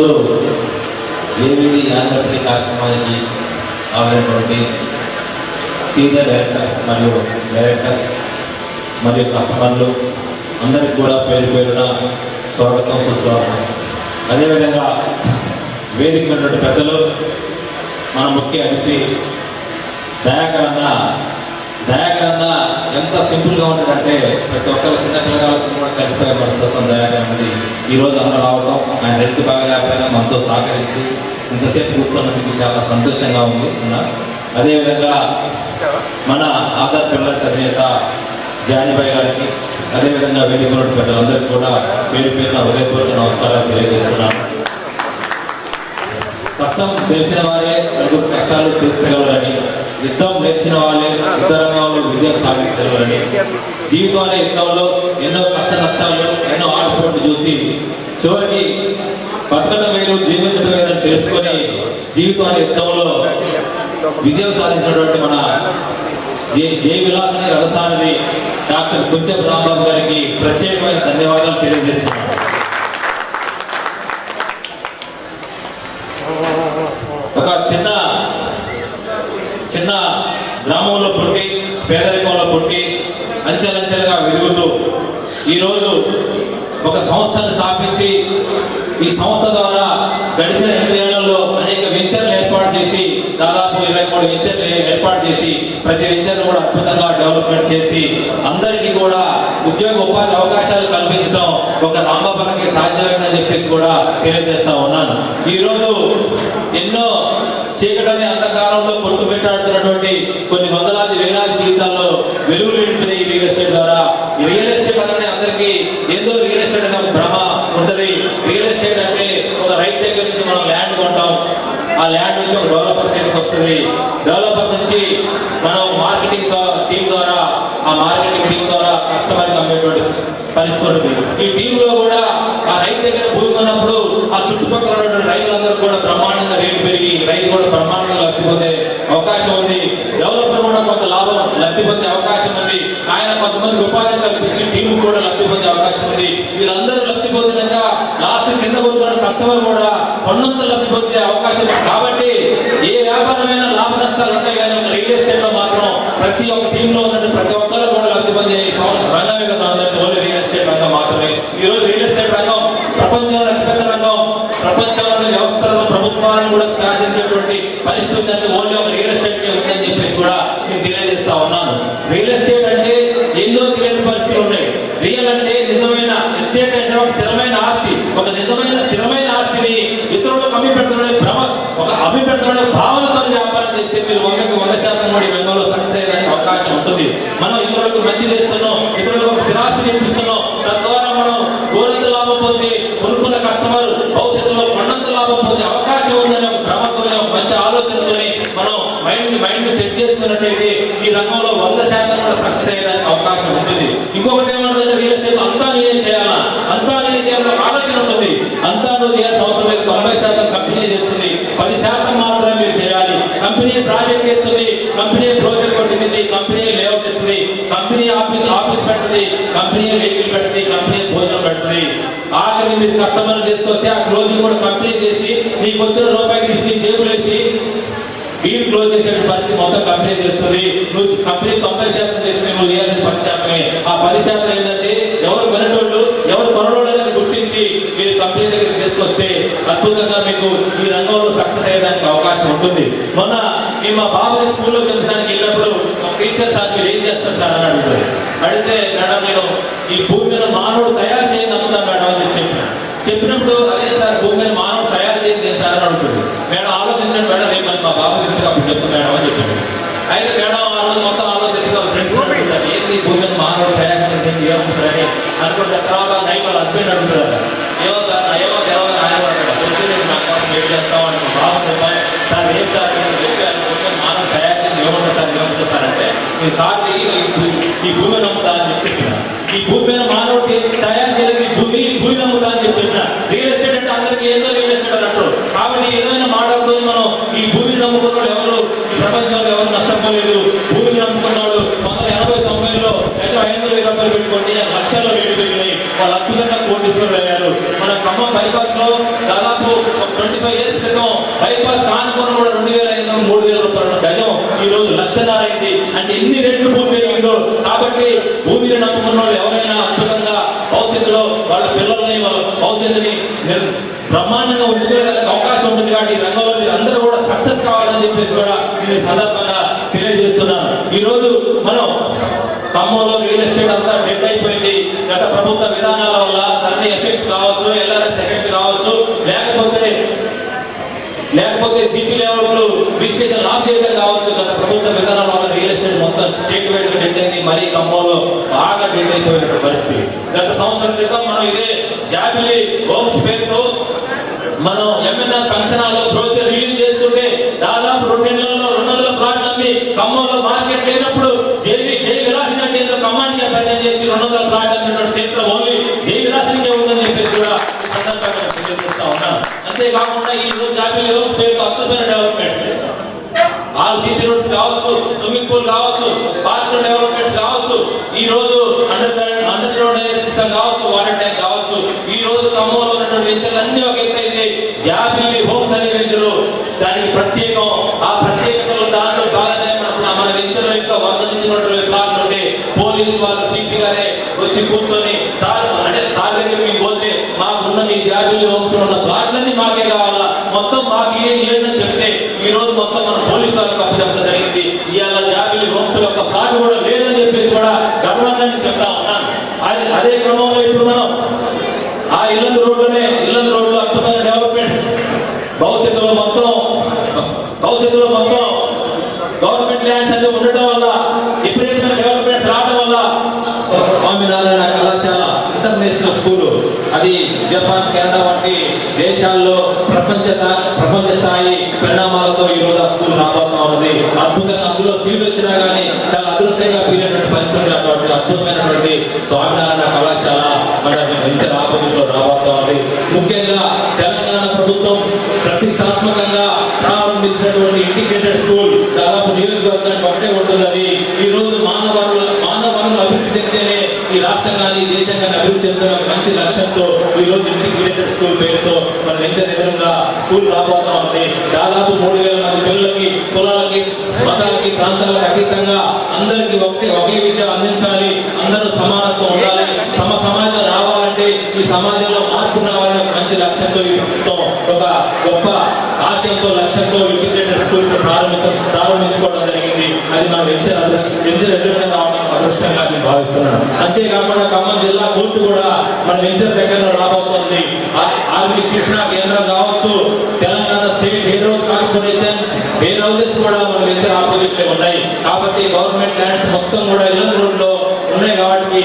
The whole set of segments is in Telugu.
ఈరోజు జేవిడి యానివర్సరీ కార్యక్రమానికి ఆవినటువంటి సీనియర్ డైరెక్టర్స్ మరియు డైరెక్టర్స్ మరియు కస్టమర్లు అందరికీ కూడా పేరు పేరున స్వాగతం సుస్వాగతం. అదేవిధంగా వేదిక ఉన్నటువంటి పెద్దలు మన ముఖ్య అతిథి దయాకరణ దయాగ్రంథ ఎంత సింపుల్గా ఉంటాడంటే ప్రతి ఒక్కరు చిన్న పిల్లగాలకు కూడా కలిసిపోయే పరిస్థితి దయాకర్ ఈ రోజు అన్న రావడం ఆయన హెల్త్ బాగా లేకపోయినా మనతో సహకరించి ఇంతసేపు కూర్చున్నందుకు చాలా సంతోషంగా ఉంది అన్న. అదేవిధంగా మన ఆధార్ పిల్లర్స్ అధినేత జానిబాయ్ గారికి అదేవిధంగా వేడుకున్న పెద్దలందరికీ కూడా పేరు పేరున హృదయపూర్వక నమస్కారాలు తెలియజేస్తున్నాను. కష్టం తెలిసిన వారే నలుగురు కష్టాలు తీర్చగలరని యుద్ధం నేర్చిన వాళ్ళే యుద్ధ రంగంలో విజయం సాధించగలరని. జీవితం అనే యుద్ధంలో ఎన్నో కష్ట నష్టాలు ఎన్నో ఆటపోట్లు చూసి చివరికి బతకడం వేరు జీవించడం వేరు తెలుసుకొని జీవితం అనే యుద్ధంలో విజయం సాధించినటువంటి మన జై జై అనే రథసారథి డాక్టర్ కుంచెపు రాంబాబు గారికి ప్రత్యేకమైన ధన్యవాదాలు తెలియజేస్తున్నాను. ఒక చిన్న గ్రామంలో పుట్టి పేదరికంలో పుట్టి అంచెలంచెలుగా వెలుగుతూ ఈరోజు ఒక సంస్థను స్థాపించి ఈ సంస్థ ద్వారా గడిచిన ఎనిమిది ఏళ్ళలో అనేక విద్య చేసి దాదాపు ఇరవై మూడు వెంచర్లు ఏర్పాటు చేసి ప్రతి వెంచర్ను కూడా అద్భుతంగా డెవలప్మెంట్ చేసి అందరికీ కూడా ఉద్యోగ ఉపాధి అవకాశాలు కల్పించడం ఒక రాంబాబులకి సాధ్యమైందని చెప్పేసి కూడా తెలియజేస్తా ఉన్నాను. ఈరోజు ఎన్నో చీకటనే అంధకారంలో కొట్టు పెట్టాడుతున్నటువంటి కొన్ని వందలాది వేలాది జీవితాల్లో వెలుగులు నింపిన ఈ రియల్ ఎస్టేట్ ద్వారా ఈ రియల్ ఎస్టేట్ అనగానే అందరికీ ఏదో రియల్ ఎస్టేట్ అనే ఒక భ్రమ ఉంటుంది. రియల్ ఎస్టేట్ అంటే ఒక రైతు దగ్గర నుంచి మనం ల్యాండ్ కొంటాం. ఆ ల్యాండ్ నుంచి ఒక డెవలపర్ చేతికి వస్తుంది. డెవలపర్ నుంచి మనం మార్కెటింగ్ టీం ద్వారా ఆ మార్కెటింగ్ టీం ద్వారా కస్టమర్కి అమ్మేటువంటి పరిస్థితి ఉంటుంది. ఈ టీంలో కూడా ఆ రైతు దగ్గర భూమి ఉన్నప్పుడు ఆ చుట్టుపక్కల ఉన్నటువంటి రైతులందరూ కూడా బ్రహ్మాండంగా రేటు పెరిగి రైతు కూడా బ్రహ్మాండంగా లబ్ధి పొందే అవకాశం ఉంది. డెవలపర్ కూడా కొంత లాభం లబ్ధి పొందే అవకాశం ఉంది. ఆయన కొంతమందికి ఉపాధి కల్పించి టీం కూడా లబ్ధి పొందే అవకాశం ఉంది. వీళ్ళందరూ లబ్ధి పొందినాక లాస్ట్ కింద కోరుకున్న కస్టమర్ కూడా కొన్నంత లబ్ధి పొందే అవకాశం కాబట్టి ఏ వ్యాపారమైనా లాభ నష్టాలు ఉంటాయి కానీ ఒక రియల్ ఎస్టేట్లో మాత్రం ప్రతి ఒక్క టీంలో ఉన్న ప్రతి ఒక్కరు కూడా లబ్ధి పొందే ఈ రంగమే కదా ఓన్లీ రియల్ ఎస్టేట్ రంగం మాత్రమే. ఈ రోజు రియల్ ఎస్టేట్ రంగం ప్రపంచంలో అతిపెద్ద రంగం. ప్రపంచంలోని వ్యవస్థలను ప్రభుత్వాలను కూడా శాసించేటువంటి పరిస్థితి ఉందంటే ఓన్లీ ఒక రియల్ ఎస్టేట్ కే ఉందని చెప్పేసి కూడా నేను తెలియజేస్తా ఉన్నాను. రియల్ ఎస్టేట్ అంటే ఎన్నో తెలియని పరిస్థితులు ఉన్నాయి. రియల్ అంటే నిజమైన ఎస్టేట్ అంటే ఒక స్థిరమైన ఆస్తి. ఒక నిజమైన స్థిరమైన ఆస్తిని ఇతరులకు అమ్మి పెడుతున్న భ్రమ ఒక అమ్మి పెడుతున్న భావనతో వ్యాపారం చేస్తే మీరు వందకి వంద శాతం కూడా ఈ రంగంలో సక్సెస్ అయ్యడానికి అవకాశం ఉంటుంది. మనం ఇతరులకు మంచి చేస్తున్నాం ఇతరులకు ఒక స్థిరాస్తిని ఇప్పిస్తున్నాం. తద్వారా మనం గోరంత లాభం పొంది కొనుక్కున్న కస్టమర్ భవిష్యత్తులో పన్నంత లాభం పొందే అవకాశం ఉందనే భ్రమతోనే మంచి ఆలోచనతోని మనం మైండ్ మైండ్ సెట్ చేసుకున్నట్లయితే ఈ రంగంలో వంద శాతం కూడా సక్సెస్ అయ్యేదానికి అవకాశం ఉంటుంది. ఇంకొకటి ఏమంటుందంటే రియల్ ఎస్టేట్ అంతా నేనే చేయాలా అంతా నేనే చేయాలని ఒక ఆలోచన ఉంటుంది అంతా చేయాల్సిన అవసరం లేదు. తొంభై శాతం కంపెనీ చేస్తుంది. పది శాతం మాత్రమే మీరు చేయాలి. కంపెనీ ప్రాజెక్ట్ చేస్తుంది. కంపెనీ బ్రోచర్ కొట్టింది. కంపెనీ లేఅవుట్ ఇస్తుంది కంపెనీ ఆఫీస్ ఆఫీస్ పెడుతుంది. కంపెనీ వెహికల్ పెడుతుంది. కంపెనీ భోజనం పెడుతుంది. ఆఖరికి మీరు కస్టమర్ తీసుకొస్తే ఆ క్లోజింగ్ కూడా కంపెనీ చేసి నీకు వచ్చిన రూపాయి తీసి నీ జేబులేసి వీళ్ళు క్లోజ్ చేసే పరిస్థితి మొత్తం కంపెనీ చేస్తుంది నువ్వు కంపెనీ తొంభై శాతం చేస్తే నువ్వు చేయాల్సిన పది శాతమే. ఆ పది శాతం ఏంటంటే ఎవరు కొనలోడు అనేది గుర్తించి మీరు కంపెనీ దగ్గరికి తీసుకొస్తే అద్భుతంగా మీకు ఈ రంగంలో సక్సెస్ అయ్యడానికి అవకాశం ఉంటుంది. మొన్న మేము మా బాబుని స్కూల్లో దింపడానికి వెళ్ళినప్పుడు ఒక టీచర్ సార్ మీరు ఏం చేస్తారు సార్ అని అడుగుతారు అడిగితే మేడం నేను ఈ భూమి మీద మానవుడు తయారు చేయండి అమ్ముతాను మేడం అని చెప్పి చెప్పిన. చెప్పినప్పుడు అదే సార్ భూమి మీద మానవుడు తయారు చేసి సార్ అని అడుగుతుంది. మేడం ఆలోచించండి మేడం రేపు మరి మా బాబు ఇంటికి అప్పుడు చెప్తాను మేడం అని చెప్పాను అయితే మేడం ఆ రోజు మొత్తం ఆలోచిస్తే ఫ్రెండ్స్ అడుగుతారు ఏంది భూమి మీద మానవుడు తయారు చేసి ఏమవుతారని అనుకుంటే తర్వాత నైట్ వాళ్ళ హస్బెండ్ అడుగుతారు ఏమో సార్ నా ఏమో తెలవని ఆయన పడతాడు వచ్చి నేను నా కోసం చేస్తాం అని బాబు చెప్పాలి సార్ ఏం సార్ నేను చెప్పాను భూమి మీద మానవుడు తయారు చేసి సార్ ఏముంటుంది సార్ అంటే మీరు కార్ ఈ భూ- ఈ భూమి నమ్ముతా అని చెప్పి చెప్పిన ఈ భూమి మీద మానవుడికి తయారు చేయలేదు ఈ భూమి ఈ భూమి నమ్ముతా అని చెప్పి చెప్పిన రియల్ ఎస్టేట్ అంటే అందరికీ ఏదో రియల్ ఎస్టేట్ అన్నట్టు కాబట్టి ఏదైనా విధమైన మాటలతో మనం ఈ భూమిని నమ్ముకున్న వాళ్ళు ఎవరు ఈ ప్రపంచంలో ఎవరు నష్టపోలేదు భూమిని నమ్ముకున్న వాళ్ళు వందల ఎనభై తొంభైలో అయితే ఐదు వందల ఇరవై రూపాయలు పెట్టుకోండి లక్షల్లో రేటు పెరిగినాయి వాళ్ళు అద్భుతంగా కోటీశ్వరులు ఖమ్మం బైపాస్లో దాదాపు ఫైవ్ ఇయర్స్ క్రితం బైపాస్ కానుకొని కూడా రెండు వేల ఐదు వందల మూడు వేల రూపాయల గజం ఈ రోజు లక్షన్నర అయింది. అంటే ఎన్ని రెట్లు భూమి పెరిగిందో. కాబట్టి భూమిని నమ్ముకున్న వాళ్ళు ఎవరైనా అద్భుతంగా భవిష్యత్తులో వాళ్ళ పిల్లల్ని వాళ్ళ భవిష్యత్తుని బ్రహ్మాండంగా ఉంచుకునేదానికి అవకాశం ఉంటుంది. కాబట్టి ఈ రంగంలో మీరు అందరూ కూడా సక్సెస్ కావాలని చెప్పేసి కూడా నేను సందర్భంగా తెలియజేస్తున్నాను. ఈ రోజు మనం ఖమ్మంలో రియల్ ఎస్టేట్ అంతా డెడ్ అయిపోయింది. గత ప్రభుత్వ విధానాల వల్ల ధరణి ఎఫెక్ట్ కావచ్చు ఎల్ఆర్ఎస్ ఎఫెక్ట్ కావచ్చు లేకపోతే లేకపోతే జీపీ లేఅవుట్లు రిజిస్ట్రేషన్ ఆఫ్ చేయడం కావచ్చు. గత ప్రభుత్వ విధానాల వల్ల రియల్ ఎస్టేట్ మొత్తం స్టేట్ వైడ్గా డెడ్ అయింది. మరీ ఖమ్మంలో బాగా డెడ్ అయిపోయిన పరిస్థితి. గత సంవత్సరం క్రితం మనం ఇదే జాబిలీ హోమ్స్ పేరుతో మనం సీసీ రోడ్స్ కావచ్చు స్విమ్మింగ్ పూల్ కావచ్చు పార్కుల డెవలప్మెంట్స్ కావచ్చు ఈ రోజు underground underground system కావచ్చు వాటర్ ట్యాంక్ కావచ్చు ఈ రోజు ఖమ్మంలో ఉన్నటువంటి వెంచర్లు అన్ని ఒక ఎత్తైతే జాబిల్లి హోమ్స్ అనే వెంచరు దానికి ప్రత్యేకం. ఆ ప్రత్యేకతలు దాంట్లో బాగానే మన మన వెంచర్లో ఇంకా వంద నుంచి నూట ఇరవై ప్లాట్లు ఉంటే వాళ్ళు సిపి గారే వచ్చి కూర్చొని సార్ అంటే సార్ దగ్గర మీకు పోతే మాకున్న మీ జాబిల్లి హోమ్స్ ఉన్న ప్లాట్లన్నీ మాకే కావాలా? మొత్తం మాకు ఏ లేదని చెప్తే రోజు మొత్తం మన పోలీసు వాళ్ళకి అప్పచెప్పడం జరిగింది. ఇవాళ జాబిల్లి హోమ్స్ యొక్క ప్లాన్ కూడా లేదని చెప్పేసి కూడా గర్వంగా నేను చెప్తా ఉన్నాను. అది అదే క్రమంలో ఇప్పుడు మనం ఆ ఇల్లందు రోడ్లోనే ఇల్లందు రోడ్లో అద్భుతమైన డెవలప్మెంట్స్ భవిష్యత్తులో మొత్తం భవిష్యత్తులో మొత్తం గవర్నమెంట్ ల్యాండ్స్ అన్ని ఉండటం వల్ల విపరీతమైన డెవలప్మెంట్స్ రావడం వల్ల స్వామినారాయణ కళాశాల ఇంటర్నేషనల్ స్కూల్ అది జపాన్ కెనడా వంటి దేశాల్లో ప్రపంచ ప్రపంచ స్థాయి రోజు ఆ స్కూల్ రాబోతా ఉన్నది. అద్భుతంగా అందులో సీట్లు వచ్చినా కానీ చాలా అదృష్టంగా పీరినటువంటి పరిస్థితులు అటువంటి అద్భుతమైనటువంటి స్వామినారాయణ కళాశాల మన వెంచ రాబోతుల్లో రాబోతా ఉంది ముఖ్యంగా తెలంగాణ ప్రభుత్వం ప్రతిష్టాత్మకంగా ప్రారంభించినటువంటి ఇంటిగ్రేటెడ్ స్కూల్ దాదాపు నియోజకవర్గానికి ఒకటే ఉంటుంది ఈ రోజు మానవ మానవ అభివృద్ధి చెందితేనే ఈ రాష్ట్రం కానీ దేశం కానీ అభివృద్ధి చెందిన మంచి లక్ష్యంతో ఈ రోజు ఇంటిగ్రేటెడ్ స్కూల్ పేరుతో మన వెంచర్ ఎదురుగా స్కూల్ రాబోతా ఉంది దాదాపు మూడు వేల పిల్లలకి కులాలకి మతాలకి ప్రాంతాలకు అతీతంగా అందరికీ ఒకటి ఒకే విద్య అందించాలి. అందరూ సమానత్వం ఉండాలి. సమ సమాజం రావాలంటే ఈ సమాజంలో మార్పు రావాలనే మంచి లక్ష్యంతో ఒక గొప్ప ఆశయంతో లక్ష్యంతో ఇంటిగ్రేటెడ్ స్కూల్స్ ప్రారంభించ ప్రారంభించుకోవడం జరిగింది. అది మన వెంచర్ అదృష్టం వెంచర్ ఎదురుగా రావడం అదృష్టంగా నేను భావిస్తున్నాను. అంతేకాకుండా ఖమ్మం జిల్లా కోర్టు కూడా మన వెంచర్ దగ్గర రాబోతోంది. ఆర్మీ శిక్షణ కేంద్రం కావచ్చు తెలంగాణ స్టేట్ హెయిర్ హౌస్ కార్పొరేషన్స్ హెయిర్ హౌసెస్ కూడా మన వెంచర్ ఆపోజిట్లో ఉన్నాయి. కాబట్టి గవర్నమెంట్ ల్యాండ్స్ మొత్తం కూడా ఇల్లందు రోడ్లో ఉన్నాయి కాబట్టి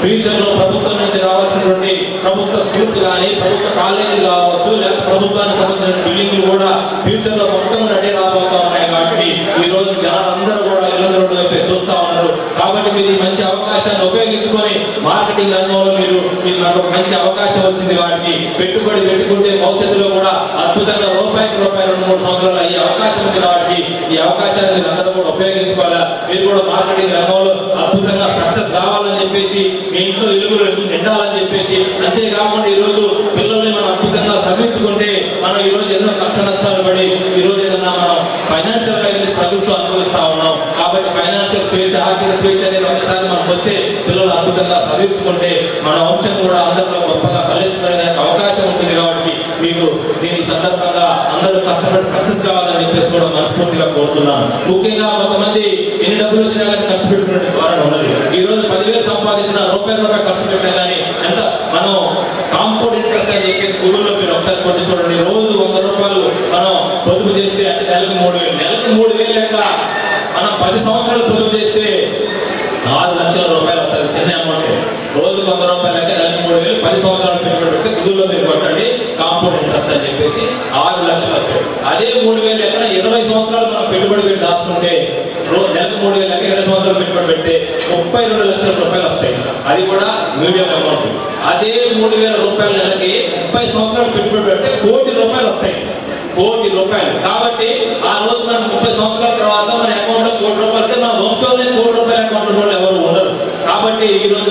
ఫ్యూచర్లో ప్రభుత్వం నుంచి రావాల్సినటువంటి ప్రభుత్వ స్కూల్స్ కానీ ప్రభుత్వ కాలేజీలు కావచ్చు లేదా ప్రభుత్వానికి సంబంధించిన బిల్డింగ్లు కూడా ఫ్యూచర్లో మొత్తం రెడీ రాబోతా ఉన్నాయి కాబట్టి ఈ రోజు జనాలందరూ కూడా ఇల్లందు రోడ్డు వైపు చూస్తా ఉన్నారు. కాబట్టి మీరు ఈ మంచి అవకాశాన్ని ఉపయోగించుకొని మార్కెటింగ్ రంగంలో మీరు మీరు నాకు మంచి అవకాశం వచ్చింది కాబట్టి పెట్టుబడి పెట్టుకుంటే భవిష్యత్తులో కూడా అద్భుతంగా రూపాయికి రూపాయి రెండు మూడు సంవత్సరాలు అయ్యే అవకాశం ఉంది కాబట్టి ఈ అవకాశాన్ని మీరు అందరూ కూడా ఉపయోగించుకోవాలా? మీరు కూడా మార్కెటింగ్ రంగంలో అద్భుతంగా సక్సెస్ కావాలని చెప్పేసి మీ ఇంట్లో ఇరుగులు నిండాలని చెప్పేసి అంతేకాకుండా ఈ రోజు పిల్లల్ని మనం అద్భుతంగా చదివించుకుంటే మనం ఈరోజు ఎన్నో కష్ట నష్టాలు పడి ఈ రోజు ఏదన్నా మనం ఫైనాన్షియల్గా ఎన్ని స్ట్రగుల్స్ అనుభవిస్తా ఉన్నాం. కాబట్టి ఫైనాన్షియల్ స్వేచ్ఛ ఆర్థిక స్వేచ్ఛ అనేది ఒకసారి మనకు వస్తే పిల్లలు అద్భుతంగా చదివించుకుంటే మన వంశం కూడా అందరిలో గొప్పగా తలెత్తుకునే అవకాశం ఉంటుంది కాబట్టి మీకు నేను ఈ సందర్భంగా అందరూ కష్టపడి సక్సెస్ కావాలని చెప్పేసి కూడా మనస్ఫూర్తిగా కోరుతున్నాను ముఖ్యంగా కొంతమంది ఎన్ని డబ్బులు వచ్చినా కానీ ఖర్చు పెట్టుకునే ద్వారా ఉన్నది ఈ రోజు పదివేలు సంపాదించిన రూపాయి రూపాయి ఖర్చు పెట్టినా కానీ ఎంత మనం కాంపౌండ్ ఇంట్రెస్ట్ అని చెప్పేసి గూగుల్లో మీరు ఒకసారి కొట్టి చూడండి. రోజు వంద రూపాయలు మనం పొదుపు చేస్తే అంటే నెలకు మూడు వేలు. నెలకు మూడు వేలు లెక్క మనం పది సంవత్సరాలు పొదుపు చేస్తే ఆరు లక్షల రూపాయలు వస్తుంది చిన్న అమౌంట్ రోజు వంద రూపాయలు అయితే నెలకు మూడు వేలు పది సంవత్సరాలు పెట్టుబడి మీరు కొట్టండి కాంపౌండ్ ఇంట్రెస్ట్ అని చెప్పేసి ఆరు లక్షలు వస్తాయి. అదే మూడు వేలు ఎక్కడ ఇరవై సంవత్సరాలు మనం పెట్టుబడి పెట్టి దాచుకుంటే నెలకు మూడు వేలు ఇరవై సంవత్సరాలు పెట్టుబడి పెడితే ముప్పై రెండు లక్షల రూపాయలు వస్తాయి. అది కూడా మీడియం అమౌంట్ అదే మూడు వేల రూపాయల నెలకి ముప్పై సంవత్సరాలు పెట్టుబడి పెడితే కోటి రూపాయలు వస్తాయి. కోటి రూపాయలు. కాబట్టి ఆ రోజు మనం ముప్పై సంవత్సరాల తర్వాత మన అకౌంట్లో కోటి రూపాయలు వస్తే మన వంశంలో కోటి రూపాయల అకౌంట్ ఎవరు ఉండరు. కాబట్టి ఈరోజు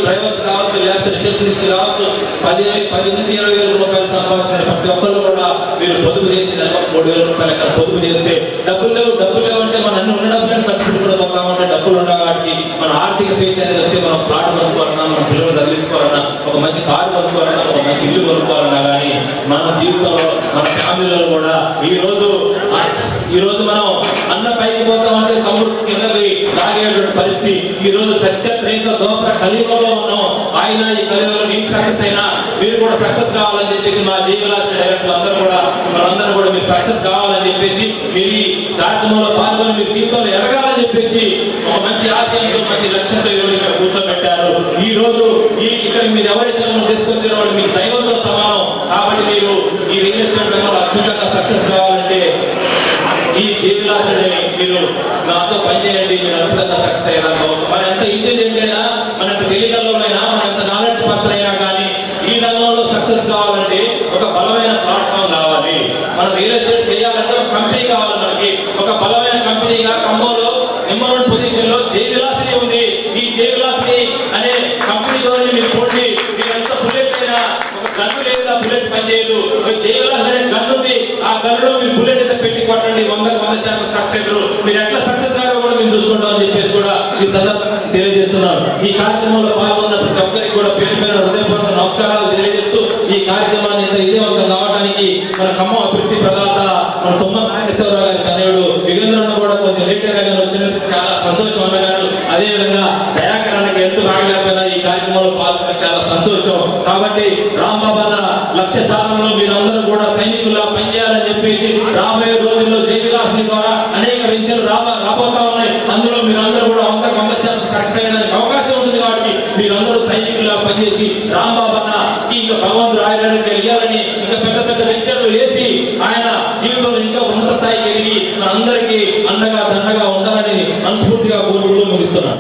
రోజు తీసుకురావచ్చు పది పది నుంచి ఇరవై వేల రూపాయలు సంపాదించిన ప్రతి ఒక్కరు కూడా మీరు పొదుపు చేసి నెలకు మూడు వేల రూపాయలు అక్కడ పొదుపు చేస్తే డబ్బులు లేవు. డబ్బులు లేవంటే మన అన్ని ఉన్న డబ్బులను ఖర్చు పెట్టుకుని పోతామంటే డబ్బులు ఉండవు మన ఆర్థిక స్వేచ్ఛ అనేది వస్తే మనం ప్లాట్ కొనుక్కోవాలన్నా మన పిల్లలు చదివించుకోవాలన్నా ఒక మంచి కారు కొనుక్కోవాలన్నా ఒక మంచి ఇల్లు కొనుక్కోవాలన్నా కానీ మన జీవితంలో మన ఫ్యామిలీలో కూడా ఈ రోజు ఈ రోజు మనం అన్న పైకి పోతామంటే తమ్ముడు కిందకి లాగేటువంటి పరిస్థితి. ఈ రోజు సత్యత్రేత దోపర కలియుగంలో ఉన్నాం. ఆయన ఈ మీకు సక్సెస్ అయినా మీరు కూడా సక్సెస్ కావాలని చెప్పేసి మా జీవరాశి డైరెక్టర్లు అందరూ కూడా మనందరూ కూడా మీరు సక్సెస్ కావాలని చెప్పేసి మీరు ఈ కార్యక్రమంలో పాల్గొని మీరు జీవితంలో ఎదగాలని చెప్పేసి ఒక మంచి ఆశయంతో మంచి లక్ష్యంతో ఈరోజు ఇక్కడ కూర్చోబెట్టారు. ఈ రోజు ఈ ఇక్కడ మీరు ఎవరైతే తీసుకొచ్చారో వాళ్ళు మీకు దైవంతో సమానం. కాబట్టి మీరు ఈ రియల్ ఎస్టేట్ రంగంలో అద్భుతంగా సక్సెస్ అంటే ఈ జీవిలాసని మీరు నాతో పనిచేయండి మీరు అద్భుతంగా సక్సెస్ అయ్యడానికి అవసరం మన ఎంత ఇంటెలిజెంట్ అయినా మన ఎంత తెలియగలమైనా మన ఎంత నాలెడ్జ్ పర్సన్ అయినా కానీ ఈ రంగంలో సక్సెస్ కావాలంటే ఒక బలం ప్లాట్ఫామ్ కావాలి మన రియల్ ఎస్టేట్ చేయాలంటే ఒక కంపెనీ కావాలి మనకి ఒక బలమైన కంపెనీగా ఖమ్మంలో నెంబర్ వన్ పొజిషన్లో జై విలాసిని ఉంది ఈ జై విలాసిని అనే కంపెనీతో మీరు పోండి మీరు ఎంత బుల్లెట్ అయినా ఒక గన్ను లేదు ఆ బుల్లెట్ పనిచేయదు ఒక జై విలాస్ అనే గన్ను ఉంది ఆ గన్నులో మీరు బుల్లెట్ కొట్టండి వంద వంద శాతం సక్సెస్ మీరు ఎట్లా సక్సెస్ కాదో కూడా మేము చూసుకుంటాం అని చెప్పేసి కూడా ఈ సందర్భంగా తెలియజేస్తున్నాను ఈ కార్యక్రమంలో పాల్గొన్న ప్రతి ఒక్కరికి కూడా పేరు పేరు హృదయపూర్వక నమస్కారాలు తెలియజేస్తూ ఈ కార్యక్రమాన్ని ఇంత విజయవంతం కావడానికి మన ఖమ్మం అభివృద్ధి ప్రదాత మన తుమ్మ నాగేశ్వరరావు గారి తనయుడు యుగేంద్రన్న కూడా కొంచెం లేట్ అయినా కానీ వచ్చినందుకు చాలా సంతోషం అన్నగారు. అదేవిధంగా దయాకర్ అన్నకి హెల్త్ రాగలేకపోయినా ఈ కార్యక్రమంలో పాల్గొన్న చాలా సంతోషం. కాబట్టి రాంబాబు అన్న లక్ష్య సాధనలో మీరందరూ కూడా సైనికుల్లా పనిచేయాలని చెప్పేసి రాబోయే